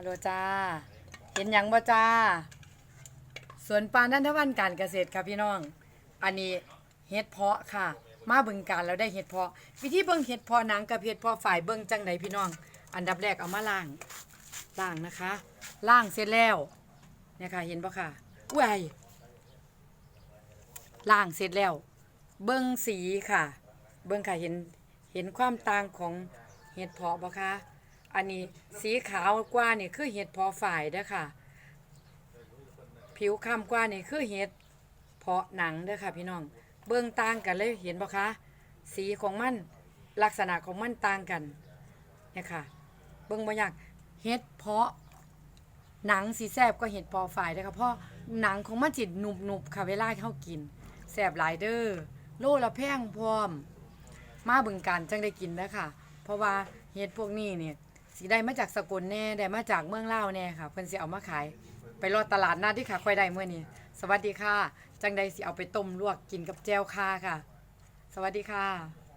ฮัลโหลจ้า เห็นหยังบ่จ้า สวนปานนันทวันการเกษตรค่ะพี่น้อง อันนี้เห็ดเพาะค่ะ มาบึงการแล้วได้เห็ดเพาะ วิธีเบิ่งเห็ดเพาะหนังกับเห็ดเพาะฝ่ายเบิ่งจังไดพี่น้อง อันดับแรกเอามาล้าง ล้างนะคะ ล้างเสร็จแล้ว เนี่ยค่ะเห็นปะค่ะอุ้ยล้างเสร็จแล้ว เบิ่งสีค่ะ เบิ่งค่ะเห็น เห็นความต่างของเห็ดเพาะปะคะ อันนี้สีขาวกว่านี่คือเห็ดพาะฝ่ายเด้อค่ะ ผิวค้ำกว่านี่คือเห็ดเพาะหนังเด้อค่ะพี่น้อง เบิ่งต่างกันเลยเห็นปะคะ สีของมันลักษณะของมันต่างกันเนี่ยค่ะ เบิ่งบ่ยากเห็ดเพาะหนังสีแซบก็เห็ดพอฝ่ายเด้อค่ะเพราะหนังของมันจิตหนุบๆค่ะเวลาที่เฮากินแซบหลายเด้อโลละแพงพร้อม มาบึงการจังได้กินนะค่ะ เพราะว่าเห็ดพวกนี้เนี่ย สีได้มาจากสกลแน่ได้มาจากเมืองเลาวแน่ค่ะเพิ่นสิเอามาขาย ไปรอตลาดนัดที่ค่ะค่อยได้เมื่อนี้สวัสดีค่ะ จังใดสิเอาไปต้มลวกกินกับแจวค่าค่ะ สวัสดีค่ะ